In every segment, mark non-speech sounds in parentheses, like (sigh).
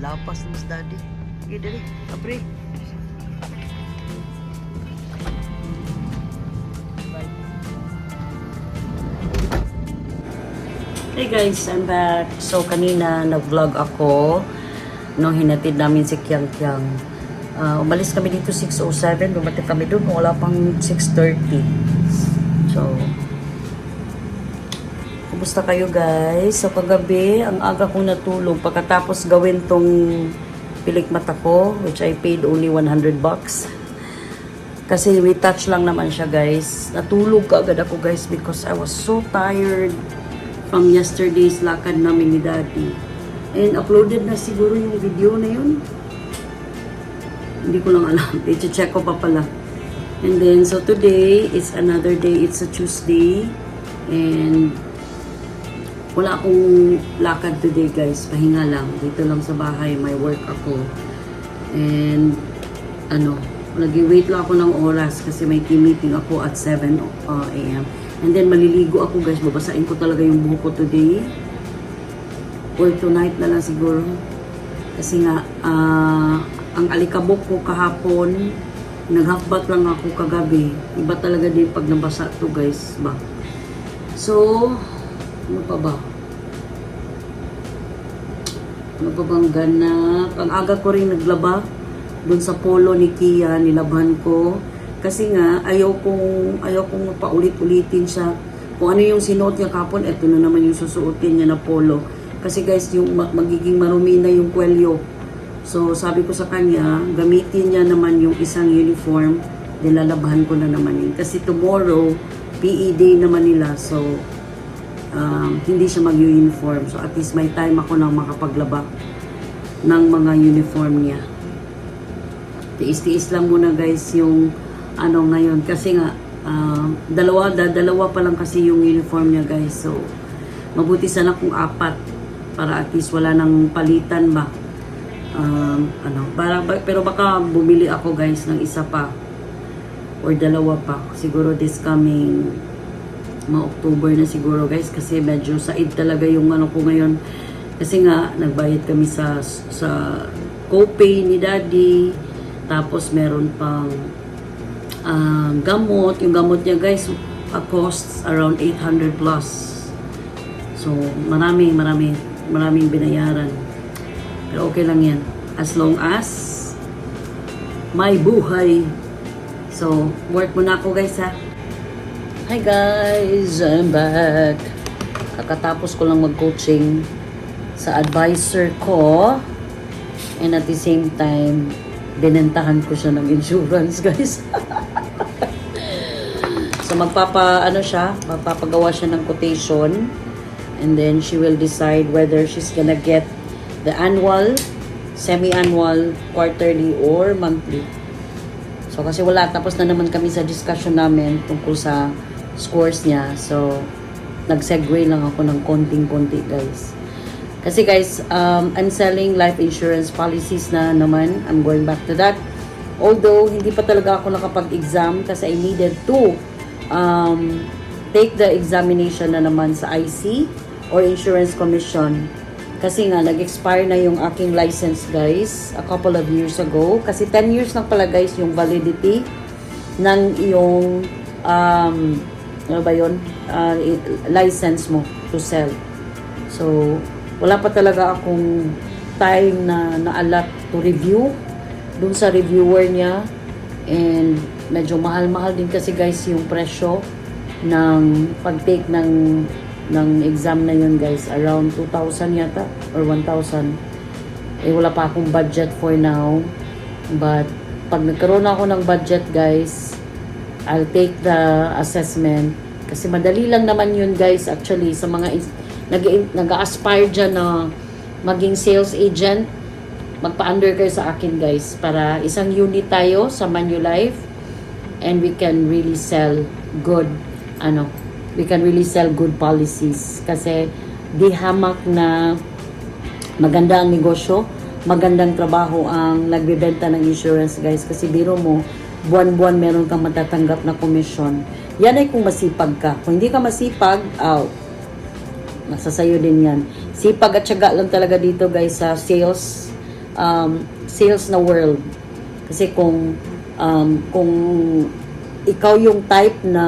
na mas daddy. Sige dali, apre. Hey guys, I'm back. So kanina nag-vlog ako nung hinatid namin si Kyang Kyang. Ah, umalis kami dito 6.07, dumating kami doon, wala pang 6.30. So, kumusta kayo guys? So kagabi, ang aga kong natulog pagkatapos gawin tong pilik mata ko, which I paid only 100 bucks. Kasi retouch lang naman siya guys. Natulog agad ako guys because I was so tired from yesterday's lakad namin ni Daddy. And uploaded na siguro yung video na yun. Hindi ko lang alam. (laughs) I-check ko pa pala. And then, so today is another day. It's a Tuesday. And wala akong lakad today guys. Pahinga lang. Dito lang sa bahay. May work ako. And ano, nag-wait lang ako ng oras kasi may team meeting ako at 7 uh, a.m. And then maliligo ako guys. Babasain ko talaga yung buhok ko today. Or tonight na lang siguro. Kasi nga, ah, ang alikabok ko kahapon, nag-half bath lang ako kagabi. Iba talaga din pag nabasa to guys ba. So, ano pa ba? Ano pa bang ganap? Ang aga ko rin naglaba doon sa polo ni Kia, nilabhan ko. Kasi nga, ayaw kong, ayaw kong paulit-ulitin siya. Kung ano yung sinuot niya kapon, eto na naman yung susuotin niya na polo. Kasi guys, yung ma- magiging marumi na yung kwelyo. So, sabi ko sa kanya, gamitin niya naman yung isang uniform, nilalabhan ko na naman yun. Kasi tomorrow, PE day naman nila. So, um, hindi siya mag-uniform. So, at least may time ako nang makapaglaba ng mga uniform niya. Tiis-tiis lang muna guys yung ano ngayon. Kasi nga, um, dalawa, da, dalawa pa lang kasi yung uniform niya guys. So, mabuti sana kung apat para at least wala nang palitan ba. Um, ano, para, pero baka bumili ako guys ng isa pa or dalawa pa. Siguro this coming mga October na siguro guys kasi medyo said talaga yung ano ko ngayon. Kasi nga nagbayad kami sa sa copay ni daddy tapos meron pang ah, gamot. Yung gamot niya guys uh, costs around 800 plus. So marami marami maraming binayaran. Pero okay lang yan. As long as may buhay. So, work muna ako guys ha. Hi guys, I'm back. Kakatapos ko lang mag-coaching sa advisor ko. And at the same time, binentahan ko siya ng insurance (laughs) guys. so magpapa, ano siya, magpapagawa siya ng quotation. And then she will decide whether she's gonna get the annual, semi-annual, quarterly, or monthly. So, kasi wala. Tapos na naman kami sa discussion namin tungkol sa scores niya. So, nag-segue lang ako ng konting-konti, guys. Kasi guys, um, I'm selling life insurance policies na naman. I'm going back to that. Although, hindi pa talaga ako nakapag-exam kasi I needed to um, take the examination na naman sa IC or Insurance Commission. Kasi nga, nag-expire na yung aking license, guys, a couple of years ago. Kasi 10 years na pala, guys, yung validity ng iyong, um, ano ba yun? Uh, license mo to sell. So, wala pa talaga akong time na naalat to review dun sa reviewer niya. And medyo mahal-mahal din kasi guys yung presyo ng pag-take ng ng exam na yun guys around 2,000 yata or 1,000 eh wala pa akong budget for now but pag nagkaroon ako ng budget guys I'll take the assessment. Kasi madali lang naman yun guys actually sa mga nag-aspire dyan na maging sales agent magpa-under kayo sa akin guys para isang unit tayo sa Manulife and we can really sell good ano we can really sell good policies. Kasi di hamak na maganda ang negosyo magandang trabaho ang nagbebenta ng insurance guys kasi biro mo buwan-buwan meron kang matatanggap na komisyon yan ay kung masipag ka kung hindi ka masipag out nasa sayo din yan. Sipag at syaga lang talaga dito guys sa sales, um, sales na world. Kasi kung, um, kung ikaw yung type na,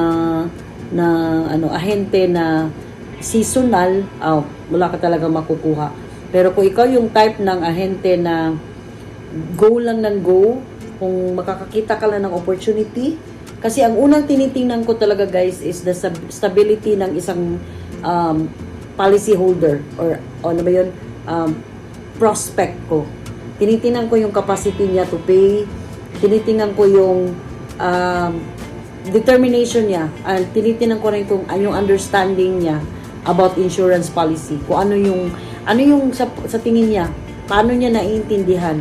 na ano, ahente na seasonal, oh, wala ka talaga makukuha. Pero kung ikaw yung type ng ahente na go lang ng go, kung makakakita ka lang ng opportunity, kasi ang unang tinitingnan ko talaga guys is the stab- stability ng isang um, policy holder or ano ba yun, um, prospect ko. Tinitingnan ko yung capacity niya to pay, tinitingnan ko yung um, determination niya, and tinitingnan ko rin kung ano yung understanding niya about insurance policy, kung ano yung ano yung sa, sa tingin niya, paano niya naiintindihan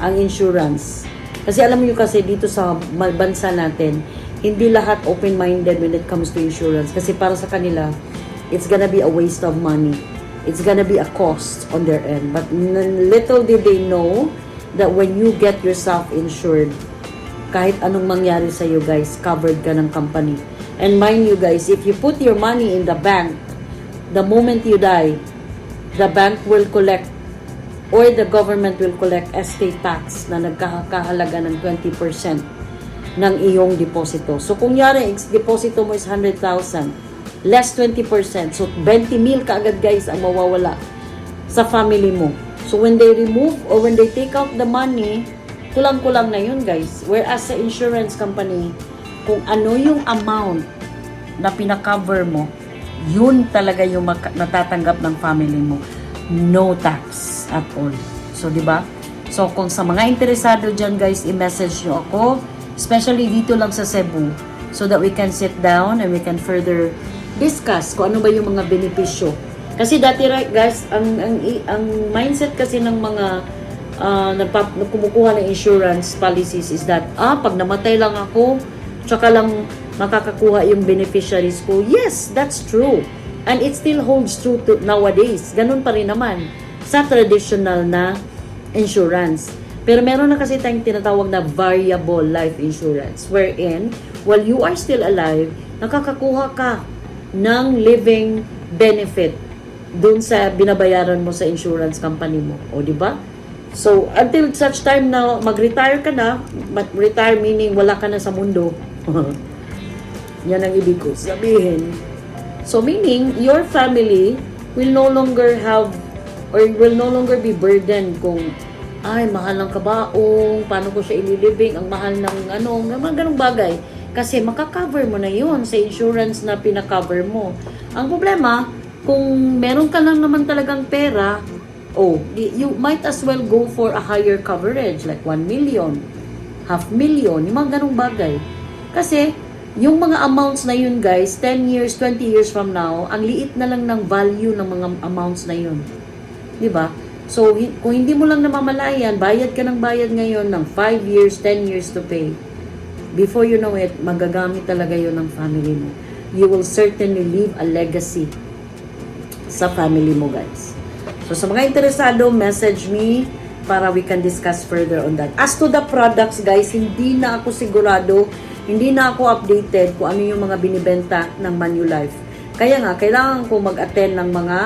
ang insurance. Kasi alam niyo kasi dito sa bansa natin, hindi lahat open-minded when it comes to insurance. Kasi para sa kanila, it's gonna be a waste of money. It's gonna be a cost on their end. But little did they know that when you get yourself insured, kahit anong mangyari sa iyo guys, covered ka ng company. And mind you guys, if you put your money in the bank, the moment you die, the bank will collect or the government will collect estate tax na nagkakahalaga ng 20% ng iyong deposito. So, kung yari, deposito mo is 100,000, less 20%. So, 20 mil kaagad guys ang mawawala sa family mo. So, when they remove or when they take out the money, kulang-kulang na yun guys. Whereas sa insurance company, kung ano yung amount na pinakover mo, yun talaga yung natatanggap ng family mo. No tax at all. So, di ba? So, kung sa mga interesado dyan, guys, i-message nyo ako, especially dito lang sa Cebu, so that we can sit down and we can further discuss kung ano ba yung mga benepisyo. Kasi dati, right, guys, ang, ang, ang mindset kasi ng mga uh, nagpap, kumukuha ng insurance policies is that, ah, pag namatay lang ako, tsaka lang makakakuha yung beneficiaries ko. Yes, that's true. And it still holds true to nowadays. Ganun pa rin naman sa traditional na insurance. Pero meron na kasi tayong tinatawag na variable life insurance wherein while you are still alive, nakakakuha ka ng living benefit dun sa binabayaran mo sa insurance company mo. O, di ba? So, until such time na mag-retire ka na, retire meaning wala ka na sa mundo. (laughs) Yan ang ibig ko sabihin. So, meaning, your family will no longer have or will no longer be burdened kung ay, mahal ng kabaong, paano ko siya ililibing, ang mahal ng ano, mga ganong bagay. Kasi makakover mo na yon sa insurance na pinakover mo. Ang problema, kung meron ka lang naman talagang pera, oh, you might as well go for a higher coverage, like 1 million, half million, yung mga ganong bagay. Kasi, yung mga amounts na yun guys, 10 years, 20 years from now, ang liit na lang ng value ng mga amounts na yun. Di ba? So, kung hindi mo lang namamalayan, bayad ka ng bayad ngayon ng 5 years, 10 years to pay. Before you know it, magagamit talaga yun ng family mo. You will certainly leave a legacy sa family mo, guys. So, sa mga interesado, message me para we can discuss further on that. As to the products, guys, hindi na ako sigurado, hindi na ako updated kung ano yung mga binibenta ng Manulife. Kaya nga, kailangan ko mag-attend ng mga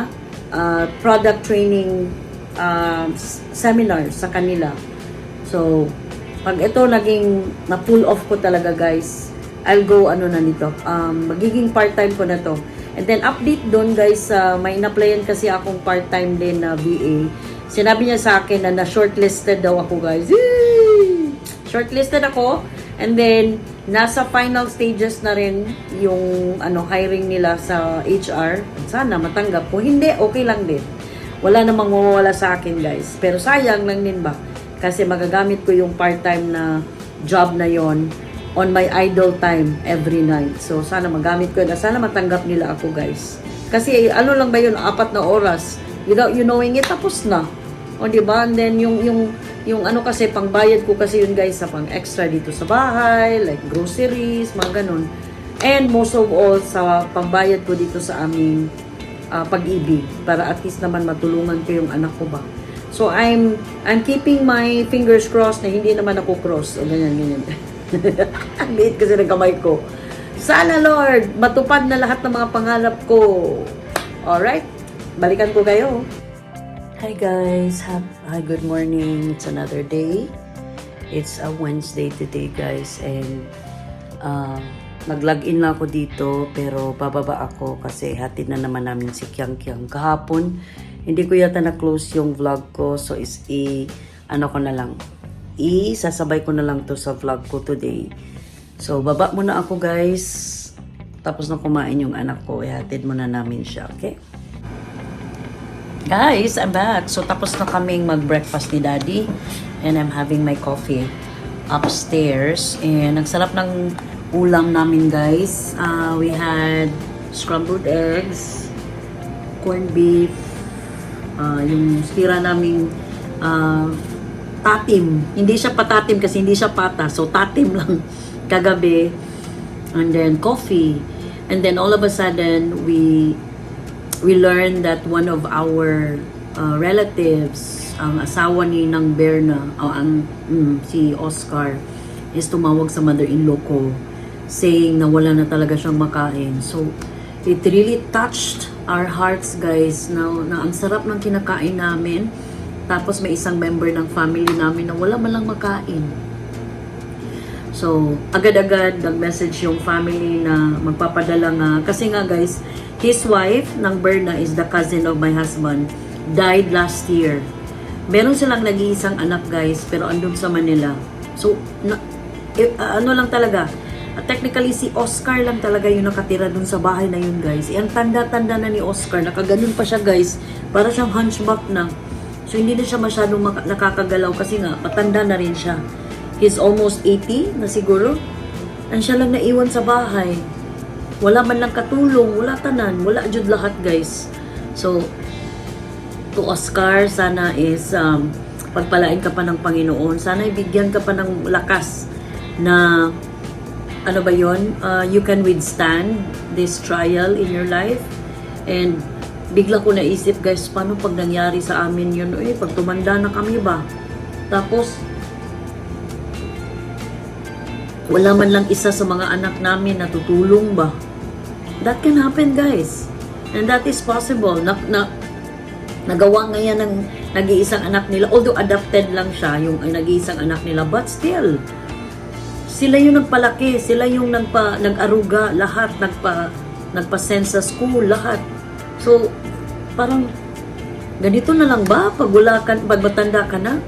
uh, product training uh, s- seminars sa kanila. So, pag ito naging na-pull off ko talaga, guys, I'll go, ano na nito, um, magiging part-time ko na to. And then, update doon, guys, uh, may in-applyan kasi akong part-time din na VA. Sinabi niya sa akin na na-shortlisted daw ako, guys. Yay! Shortlisted ako. And then, nasa final stages na rin yung ano hiring nila sa HR. Sana matanggap. Kung hindi, okay lang din. Wala namang mawawala sa akin, guys. Pero sayang lang din ba? Kasi magagamit ko yung part-time na job na yon on my idle time every night. So, sana magamit ko yun. Sana matanggap nila ako, guys. Kasi, ano lang ba yun? Apat na oras. Without you knowing it, tapos na. O, di ba? And then, yung, yung, yung ano kasi, pangbayad ko kasi yun, guys, sa pang extra dito sa bahay, like groceries, mga ganun. And most of all, sa pangbayad ko dito sa aming ah, pag-ibig para at least naman matulungan ko yung anak ko ba. So I'm I'm keeping my fingers crossed na hindi naman ako cross o ganyan ganyan. (laughs) Ang liit kasi ng kamay ko. Sana Lord, matupad na lahat ng mga pangarap ko. Alright? balikan ko kayo. Hi guys, Hap hi, good morning. It's another day. It's a Wednesday today guys and uh, nag-login na ako dito pero bababa ako kasi hatid na naman namin si Kyang Kyang kahapon. Hindi ko yata na-close yung vlog ko so is i ano ko na lang i sasabay ko na lang to sa vlog ko today. So baba muna ako guys. Tapos na kumain yung anak ko, ihatid muna namin siya, okay? Guys, I'm back. So, tapos na kaming mag-breakfast ni Daddy. And I'm having my coffee upstairs. And ang sarap ng ulam namin, guys. Uh, we had scrambled eggs, corned beef, uh, yung sira naming uh, tatim. Hindi siya patatim kasi hindi siya pata. So, tatim lang kagabi. And then, coffee. And then, all of a sudden, we we learned that one of our uh, relatives, ang asawa ni ng Berna, o ang mm, si Oscar, is tumawag sa mother-in-law ko saying na wala na talaga siyang makain. So, it really touched our hearts, guys, na, na ang sarap ng kinakain namin. Tapos may isang member ng family namin na wala man lang makain. So, agad-agad nag-message yung family na magpapadala nga. Kasi nga guys, his wife ng Berna is the cousin of my husband. Died last year. Meron silang nag-iisang anak guys, pero andun sa Manila. So, na, eh, ah, ano lang talaga, ah, technically si Oscar lang talaga yung nakatira dun sa bahay na yun guys. Eh, ang tanda-tanda na ni Oscar, nakaganon pa siya guys, para siyang hunchback na. So, hindi na siya masyadong nakakagalaw kasi nga, patanda na rin siya. He's almost 80 na siguro. And siya lang naiwan sa bahay. Wala man lang katulong, wala tanan, wala jud lahat guys. So, to Oscar, sana is um, pagpalain ka pa ng Panginoon. Sana ibigyan ka pa ng lakas na ano ba yon uh, you can withstand this trial in your life. And bigla ko naisip guys, paano pag nangyari sa amin yun? Eh, pag tumanda na kami ba? Tapos, wala man lang isa sa mga anak namin na tutulong ba? That can happen, guys. And that is possible. Na, na, nagawa nga yan ng nag-iisang anak nila. Although adopted lang siya, yung nag-iisang anak nila. But still, sila yung nagpalaki. Sila yung nagpa, nag-aruga. Lahat. Nagpa, nagpa-send sa school. Lahat. So, parang, ganito na lang ba? Pag wala ka, pag matanda ka na?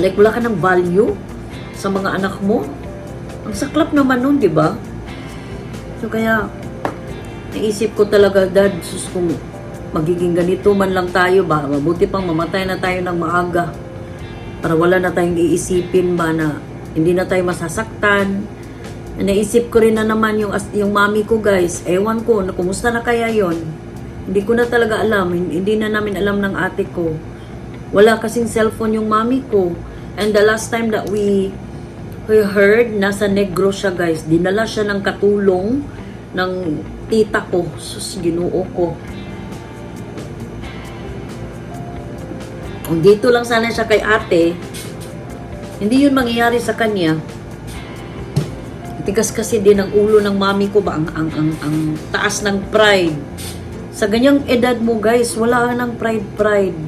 Like, wala ka ng value sa mga anak mo? Ang saklap naman nun, di ba? So kaya, naisip ko talaga, Dad, sus, kung magiging ganito man lang tayo ba, mabuti pang mamatay na tayo ng maaga para wala na tayong iisipin ba na hindi na tayo masasaktan. Naisip ko rin na naman yung, yung mami ko guys, ewan ko, na kumusta na kaya yon Hindi ko na talaga alam, hin- hindi na namin alam ng ate ko. Wala kasing cellphone yung mami ko. And the last time that we we heard, nasa negro siya guys. Dinala siya ng katulong ng tita ko. Sus, ginoo ko. Kung dito lang sana siya kay ate, hindi yun mangyayari sa kanya. Tigas kasi din ang ulo ng mami ko ba ang, ang, ang, ang taas ng pride. Sa ganyang edad mo guys, wala ka ng pride pride.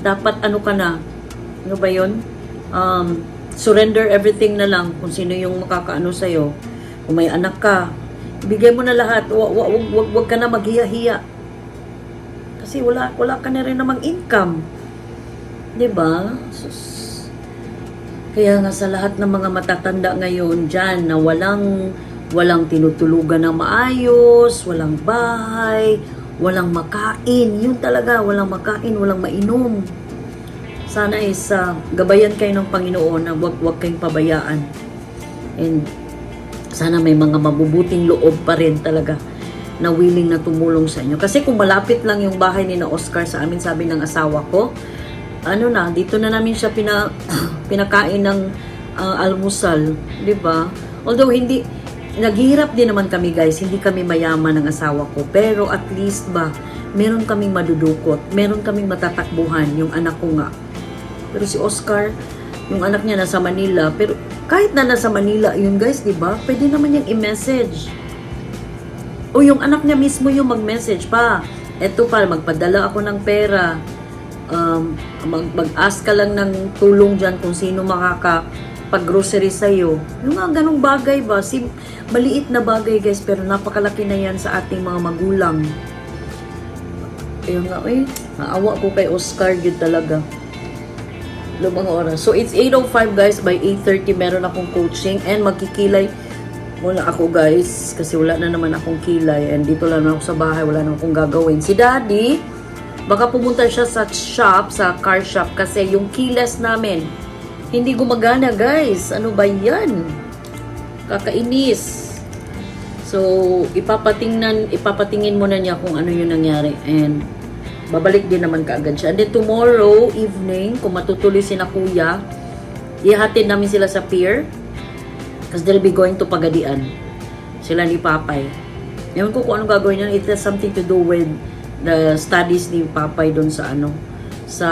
Dapat ano ka na? Ano ba yun? Um, surrender everything na lang kung sino yung makakaano sa'yo. Kung may anak ka, ibigay mo na lahat. Wag, wag, wag, wag ka na maghiya-hiya. Kasi wala, wala ka na rin namang income. 'Di ba? Sus. Kaya nga sa lahat ng mga matatanda ngayon dyan na walang walang tinutulugan ng maayos, walang bahay, walang makain. Yun talaga, walang makain, walang mainom. Sana is ah, gabayan kayo ng Panginoon na wag wag kayong pabayaan. And sana may mga mabubuting loob pa rin talaga na willing na tumulong sa inyo. Kasi kung malapit lang yung bahay ni na Oscar sa amin, sabi ng asawa ko, ano na, dito na namin siya pina, (clears throat) pinakain ng ah, almusal, di ba? Although hindi, naghihirap din naman kami guys, hindi kami mayaman ng asawa ko, pero at least ba, meron kaming madudukot, meron kaming matatakbuhan, yung anak ko nga. Pero si Oscar, yung anak niya nasa Manila, pero kahit na nasa Manila yun guys, di ba? Pwede naman yung i-message. O yung anak niya mismo yung mag-message pa. Eto pa, magpadala ako ng pera. Um, mag, mag-ask ka lang ng tulong dyan kung sino makaka pag-grocery sa'yo. Yung mga ganong bagay ba? Si, maliit na bagay guys, pero napakalaki na yan sa ating mga magulang. Ayun nga, eh, naawa ko kay Oscar yun talaga. Lumang oras. So, it's 8.05 guys. By 8.30, meron akong coaching. And magkikilay muna ako guys. Kasi wala na naman akong kilay. And dito lang ako sa bahay. Wala na akong gagawin. Si daddy baka pumunta siya sa shop sa car shop. Kasi yung keyless namin hindi gumagana guys. Ano ba yan? Kakainis. So ipapatingnan ipapatingin muna niya kung ano yung nangyari. And babalik din naman kaagad siya and then tomorrow evening kung matutuloy si na kuya ihatid namin sila sa pier Because they'll be going to Pagadian. Sila ni Papay. Ewan ko kung anong gagawin niya. It has something to do with the studies ni Papay doon sa ano, sa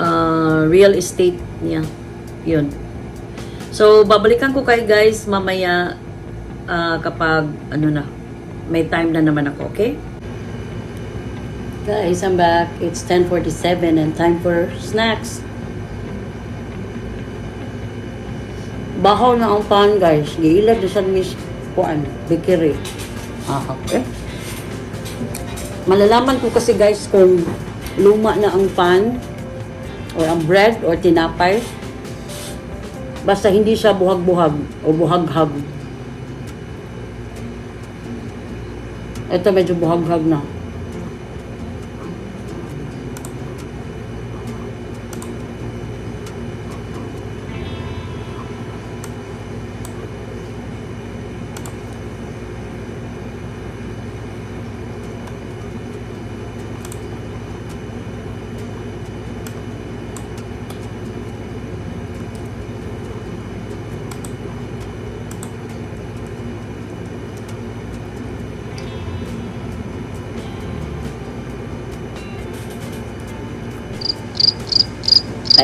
uh, real estate niya. Yun. So, babalikan ko kay guys mamaya uh, kapag ano na, may time na naman ako, okay? Guys, I'm back. It's 10.47 and time for snacks. Bahaw na ang pan, guys. Giilad na sa mis kuan, bikiri. Ah, okay. Malalaman ko kasi guys kung luma na ang pan or ang bread or tinapay. Basta hindi siya buhag-buhag o buhaghag. Ito medyo buhaghag na.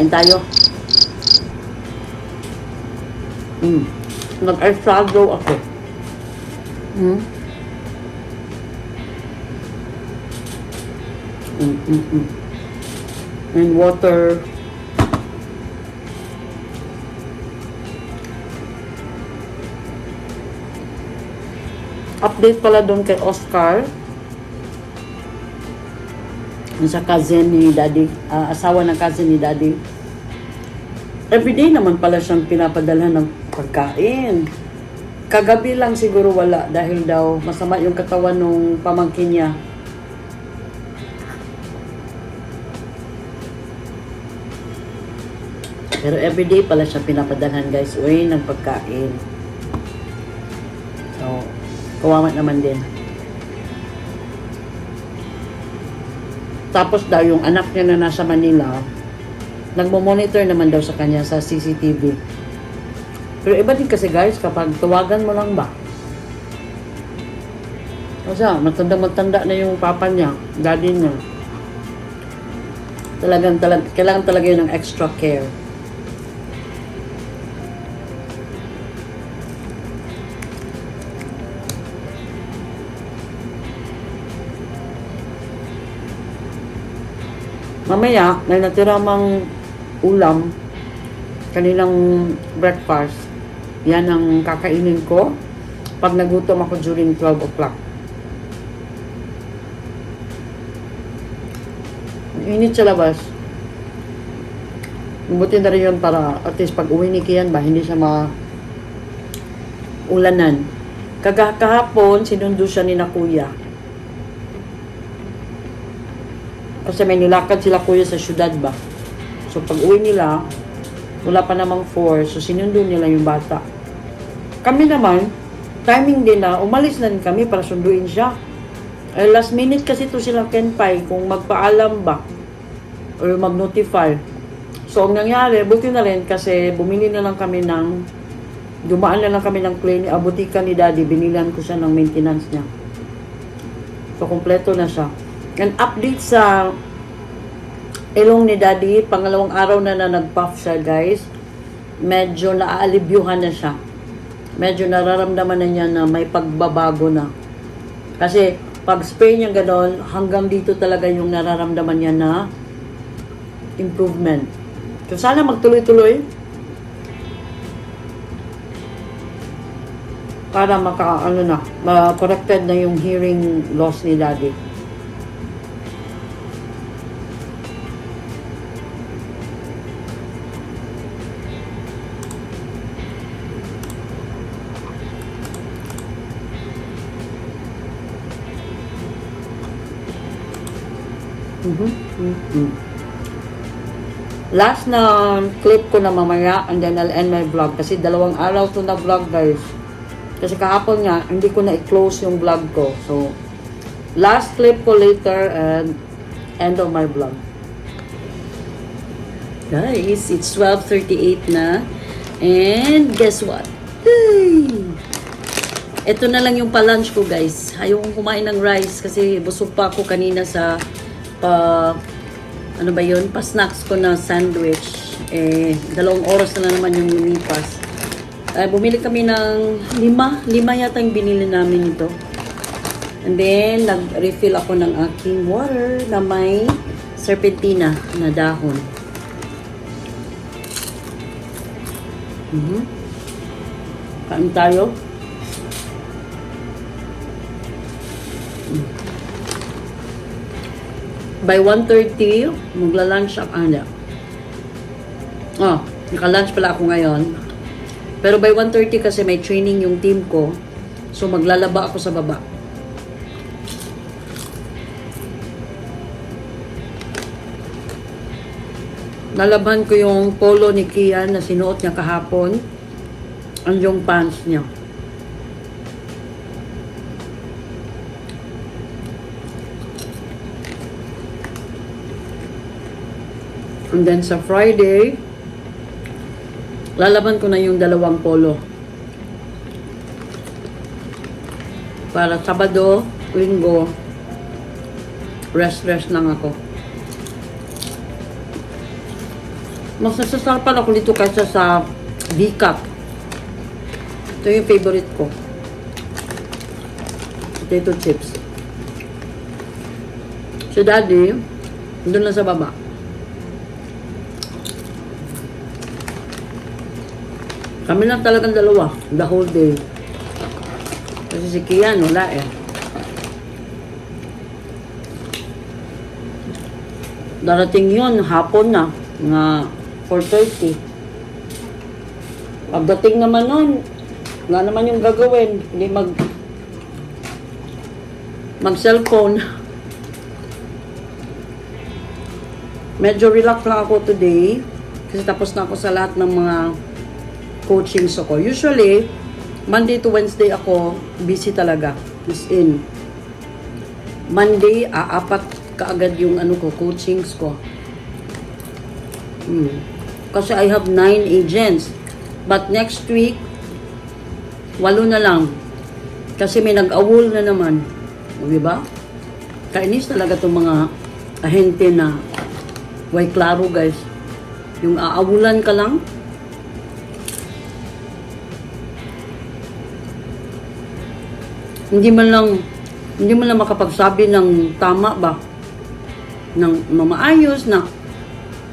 Kain tayo. Mm. Nag-alsado ako. Mm. Mm, mm, mm. And water. Update pala doon kay Oscar. Sa cousin ni daddy, ah, asawa ng cousin ni daddy. Everyday naman pala siyang pinapadala ng pagkain. Kagabi lang siguro wala dahil daw masama yung katawan ng pamangkin niya. Pero everyday pala siya pinapadalhan guys, uy, ng pagkain. So, kawamat naman din. Tapos daw yung anak niya na nasa Manila, nagmo-monitor naman daw sa kanya sa CCTV. Pero iba din kasi guys, kapag tawagan mo lang ba? Kasi ah, matanda-matanda na yung papa niya, daddy niya. Talagang, talag, kailangan talaga yun ng extra care. Mamaya, may natira mang ulam, kanilang breakfast. Yan ang kakainin ko pag nagutom ako during 12 o'clock. Init sa labas. Buti na rin yun para at least pag uwi ni Kian ba, hindi siya ma ulanan. Kaga kahapon, sinundo siya ni na kuya. Kasi may nilakad sila kuya sa syudad ba. So pag uwi nila, wala pa namang 4, so sinundo nila yung bata. Kami naman, timing din na, umalis na kami para sunduin siya. Eh, last minute kasi to sila Kenpai kung magpaalam ba or mag-notify. So, ang nangyari, buti na rin kasi bumili na lang kami ng dumaan na lang kami ng clinic, abutika ni daddy, binilan ko siya ng maintenance niya. So, kompleto na siya. An update sa ilong ni daddy, pangalawang araw na na nag-puff siya guys. Medyo naaalibyuhan na siya. Medyo nararamdaman na niya na may pagbabago na. Kasi pag spray niya ganon, hanggang dito talaga yung nararamdaman niya na improvement. So sana magtuloy-tuloy para maka ano na, ma-corrected na yung hearing loss ni daddy. Mhm. Last na clip ko na mamaya and then I'll end my vlog kasi dalawang araw to na vlog guys. Kasi kahapon nga, hindi ko na i-close yung vlog ko. So, last clip ko later and end of my vlog. Guys, it's 12.38 na. And guess what? Hey! Ito na lang yung pa-lunch ko guys. Ayaw kong kumain ng rice kasi busog pa ako kanina sa pa ano ba yun? Pa-snacks ko na sandwich. Eh, dalawang oras na, naman yung lumipas. Eh, bumili kami ng lima. Lima yata yung binili namin ito. And then, nag-refill ako ng aking water na may serpentina na dahon. Mhm. Kain tayo. By 1.30, magla-lunch ako. Hindi. Oh, naka-lunch pala ako ngayon. Pero by 1.30 kasi may training yung team ko. So, maglalaba ako sa baba. Nalaban ko yung polo ni Kian na sinuot niya kahapon. Ang yung pants niya. And then sa Friday, lalaban ko na yung dalawang polo. Para Sabado, Linggo, rest-rest lang ako. Mas nasasarapan ako dito kaysa sa V-Cup. Ito yung favorite ko. Potato chips. Si Daddy, doon lang sa baba. Kami lang talagang dalawa, the whole day. Kasi si Kian, wala eh. Darating yun, hapon na, nga 4.30. Pagdating naman nun, wala naman yung gagawin. Hindi mag mag cellphone. Medyo relax lang ako today. Kasi tapos na ako sa lahat ng mga coachings ako. Usually, Monday to Wednesday ako, busy talaga. Is in. Monday, aapat kaagad yung ano ko, coachings ko. Hmm. Kasi I have nine agents. But next week, walo na lang. Kasi may nag-awol na naman. O, di ba? Kainis talaga itong mga ahente na way klaro guys. Yung aawulan ka lang, hindi man lang hindi man lang makapagsabi ng tama ba ng mamaayos na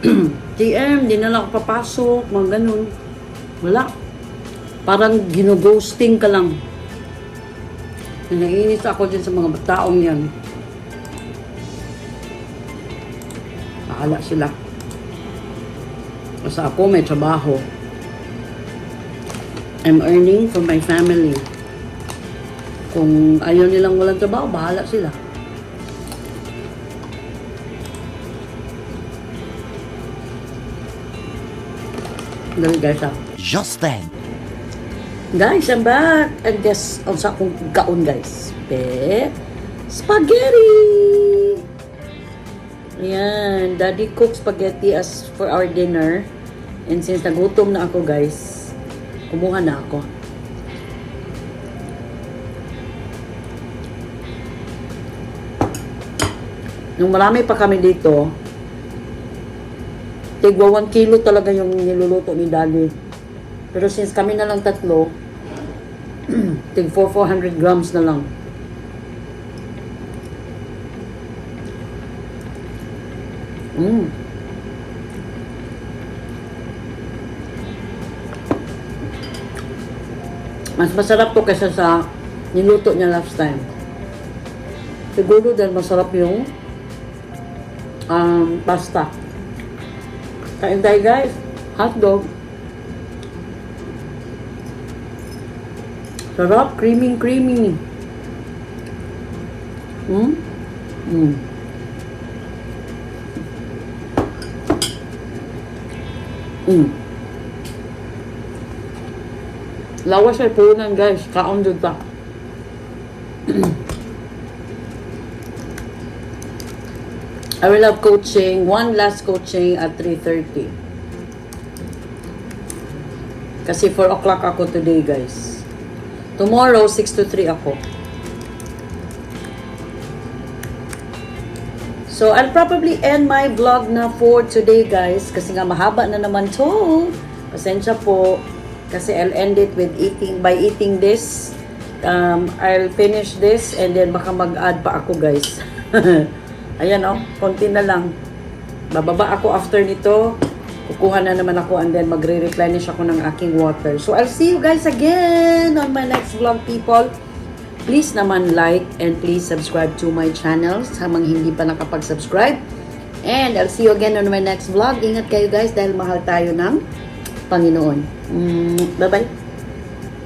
(clears throat) TM, di na lang ako papasok, mga ganun. Wala. Parang ginughosting ka lang. Naiinis ako din sa mga taong yan. Paala sila. Kasi ako may trabaho. I'm earning for my family. Kung ayaw nilang walang trabaho, bahala sila. Dali guys ah. Just then, Guys, I'm back. And guess, ang sa akong kaon guys. Pe, spaghetti! Ayan, daddy cooked spaghetti as for our dinner. And since nagutom na ako guys, kumuha na ako. nung marami pa kami dito, tigwa 1 kilo talaga yung niluluto ni Dali. Pero since kami na lang tatlo, (clears throat) tig 400 grams na lang. Mm. Mas masarap to kaysa sa niluto niya last time. Siguro dahil masarap yung um, pasta. Kain tayo guys. Hotdog. Sarap. Creamy, creamy. Hmm? Hmm. Hmm. Lawas ay punan guys. Kaon dun I will have coaching. One last coaching at 3.30. Kasi 4 o'clock ako today guys. Tomorrow, 6 to 3 ako. So, I'll probably end my vlog na for today, guys. Kasi nga, mahaba na naman to. Pasensya po. Kasi I'll end it with eating, by eating this. Um, I'll finish this and then baka mag-add pa ako, guys. (laughs) Ayan, oh. Konti na lang. Bababa ako after nito. Kukuha na naman ako and then magre-replenish ako ng aking water. So, I'll see you guys again on my next vlog, people. Please naman like and please subscribe to my channel sa mga hindi pa nakapag-subscribe. And I'll see you again on my next vlog. Ingat kayo guys dahil mahal tayo ng Panginoon. Mm, bye-bye.